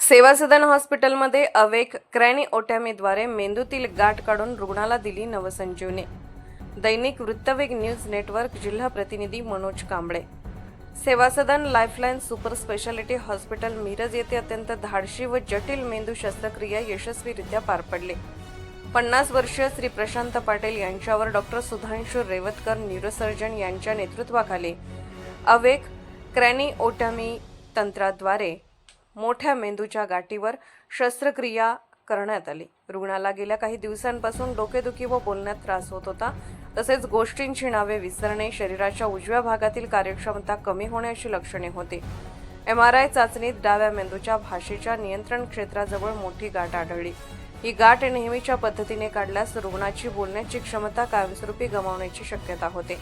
सेवा सदन हॉस्पिटलमध्ये अवेक क्रॅनिओटॅमीद्वारे मेंदूतील गाठ काढून रुग्णाला दिली नवसंजीवनी. दैनिक वृत्तवेग न्यूज नेटवर्क जिल्हा प्रतिनिधी Manoj Kamble. Seva Sadan lifeline super speciality hospital Miraj येथे अत्यंत धाडशी व जटिल मेंदू शस्त्रक्रिया यशस्वीरित्या पार पडली. पन्नास वर्षीय श्री प्रशांत पाटील यांच्यावर डॉक्टर सुधांशू रेवतकर न्यूरोसर्जन यांच्या नेतृत्वाखाली अवेक क्रॅनिओटमी तंत्राद्वारे मोठ्या मेंदूच्या गाठीवर शस्त्रक्रिया करण्यात आली. रुग्णाला गेल्या काही दिवसांपासून डोकेदुखी व बोलण्यात त्रास होत होता. तसेच गोष्टींची नावे विसरणे शरीराच्या उजव्या भागातील कार्यक्षमता कमी होण्याची लक्षणे होती. एम आर आय चाचणीत डाव्या मेंदूच्या भाषेच्या नियंत्रण क्षेत्राजवळ मोठी गाठ आढळली. ही गाठ नेहमीच्या पद्धतीने काढल्यास रुग्णाची बोलण्याची क्षमता कायमस्वरूपी गमावण्याची शक्यता होते.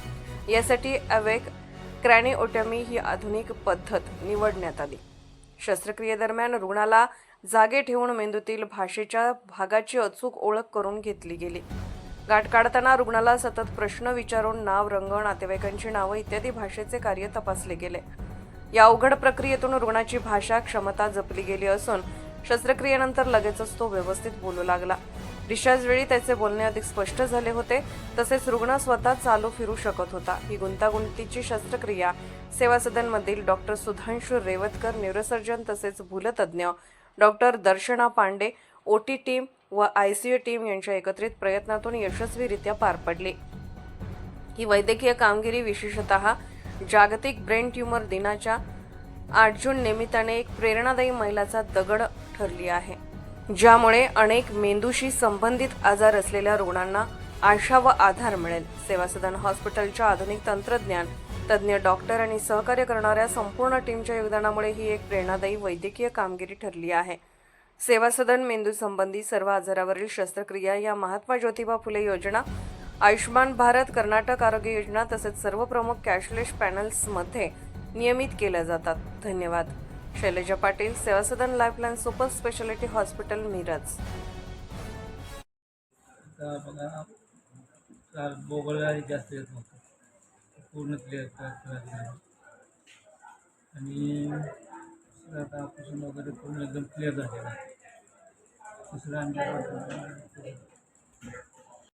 यासाठी अवेक क्रॅनिओटमी ही आधुनिक पद्धत निवडण्यात आली. शस्त्रक्रियेदरम्यान रुग्णाला जागे ठेवून मेंदूतील भाषेच्या भागाची अचूक ओळख करून घेतली गेली. गाठ काढताना रुग्णाला सतत प्रश्न विचारून नाव रंग नातेवाईकांची नावं इत्यादी भाषेचे कार्य तपासले गेले. या अवघड प्रक्रियेतून रुग्णाची भाषा क्षमता जपली गेली असून शस्त्रक्रियेनंतर लगेचच तो व्यवस्थित बोलू लागला. डिस्चार्ज वेळी त्याचे बोलणे अधिक स्पष्ट झाले होते. तसेच रुग्ण स्वतः चालू फिरू शकत होता. ही गुंतागुंतीची शस्त्रक्रिया सेवा सदनमधील डॉक्टर सुधांशू रेवतकर न्यूरोसर्जन तसेच भूलतज्ञ डॉक्टर दर्शना पांडे ओटी टीम व आयसीयू टीम यांच्या एकत्रित प्रयत्नातून यशस्वीरित्या पार पडली. ही वैद्यकीय कामगिरी विशेषतः जागतिक ब्रेन ट्यूमर दिनाच्या आठ जून निमित्ताने एक प्रेरणादायी महिलाचा दगड ठरली आहे ज्यामुळे अनेक मेंदूशी संबंधित आजार असलेल्या रुग्णांना आशा व आधार मिळेल. सेवा सदन हॉस्पिटलच्या आधुनिक तंत्रज्ञान तज्ज्ञ डॉक्टर आणि सहकार्य करणाऱ्या संपूर्ण टीमच्या योगदानामुळे ही एक प्रेरणादायी वैद्यकीय कामगिरी ठरली आहे. सेवा सदन मेंदू संबंधी सर्व आजारावरील शस्त्रक्रिया या महात्मा ज्योतिबा फुले योजना आयुष्यमान भारत कर्नाटक आरोग्य योजना तसेच सर्व प्रमुख कॅशलेस पॅनल्समध्ये नियमित केल्या जातात. धन्यवाद. Shailaja Patil Seva Sadan lifeline super speciality hospital Miraj. आता बघा काल जास्त येत नव्हतं पूर्ण क्लिअर आणि दुसरं आता ऑपरेशन वगैरे पूर्ण एकदम क्लिअर झालेलं आहे. दुसरं